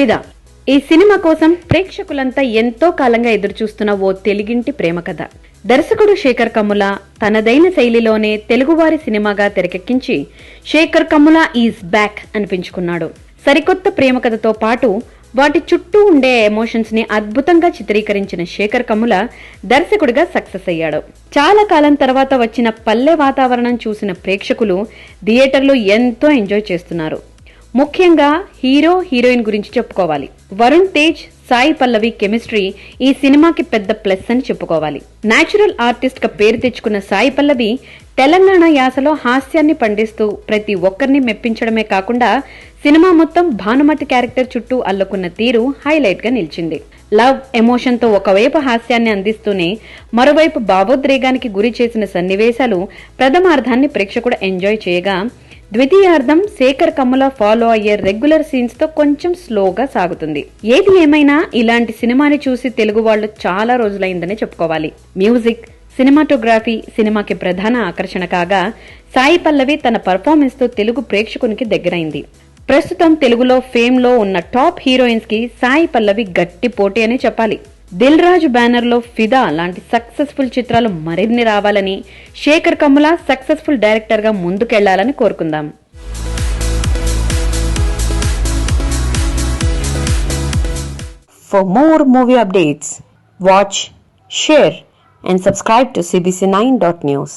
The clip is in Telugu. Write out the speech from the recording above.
ఫిదా ఈ సినిమా కోసం ప్రేక్షకులంతా ఎంతో కాలంగా ఎదురుచూస్తున్న ఓ తెలుగింటి ప్రేమ కథ. దర్శకుడు శేఖర్ కమ్ముల తనదైన శైలిలోనే తెలుగువారి సినిమాగా తెరకెక్కించి శేఖర్ కమ్ముల ఈజ్ బ్యాక్ అనిపించుకున్నాడు. సరికొత్త ప్రేమ కథతో పాటు వాటి చుట్టూ ఉండే ఎమోషన్స్ని అద్భుతంగా చిత్రీకరించిన శేఖర్ కమ్ముల దర్శకుడిగా సక్సెస్ అయ్యాడు. చాలా కాలం తర్వాత వచ్చిన పల్లె వాతావరణం చూసిన ప్రేక్షకులు థియేటర్లో ఎంతో ఎంజాయ్ చేస్తున్నారు. ముఖ్యంగా హీరో హీరోయిన్ గురించి చెప్పుకోవాలి. వరుణ్ తేజ్ సాయి పల్లవి కెమిస్ట్రీ ఈ సినిమాకి పెద్ద ప్లస్ అని చెప్పుకోవాలి. నేచురల్ ఆర్టిస్ట్గా పేరు తెచ్చుకున్న సాయి పల్లవి తెలంగాణ యాసలో హాస్యాన్ని పండిస్తూ ప్రతి ఒక్కరిని మెప్పించడమే కాకుండా సినిమా మొత్తం భానుమతి క్యారెక్టర్ చుట్టూ అల్లుకున్న తీరు హైలైట్గా నిలిచింది. లవ్ ఎమోషన్తో ఒకవైపు హాస్యాన్ని అందిస్తూనే మరోవైపు భావోద్రేగానికి గురి చేసిన సన్నివేశాలు ప్రథమార్థాన్ని ప్రేక్షకుడు ఎంజాయ్ చేయగా ద్వితీయార్థం శేఖర్ కమ్ముల ఫాలో అయ్యే రెగ్యులర్ సీన్స్తో కొంచెం స్లోగా సాగుతుంది. ఏది ఏమైనా ఇలాంటి సినిమాని చూసి తెలుగు వాళ్ళు చాలా రోజులైందని చెప్పుకోవాలి. మ్యూజిక్ సినిమాటోగ్రఫీ సినిమాకి ప్రధాన ఆకర్షణ కాగా సాయి పల్లవి తన పర్ఫార్మెన్స్తో తెలుగు ప్రేక్షకునికి దగ్గరైంది. ప్రస్తుతం తెలుగులో ఫేమ్లో ఉన్న టాప్ హీరోయిన్స్కి సాయి పల్లవి గట్టి పోటీ అని చెప్పాలి. దిల్ రాజు బ్యానర్లో ఫిదా లాంటి సక్సెస్ఫుల్ చిత్రాలు మరిన్ని రావాలని శేఖర్ కమ్ముల సక్సెస్ఫుల్ డైరెక్టర్గా ముందుకెళ్ళాలని కోరుకుందాం For more movie updates, watch, share, and subscribe to CBC9.news.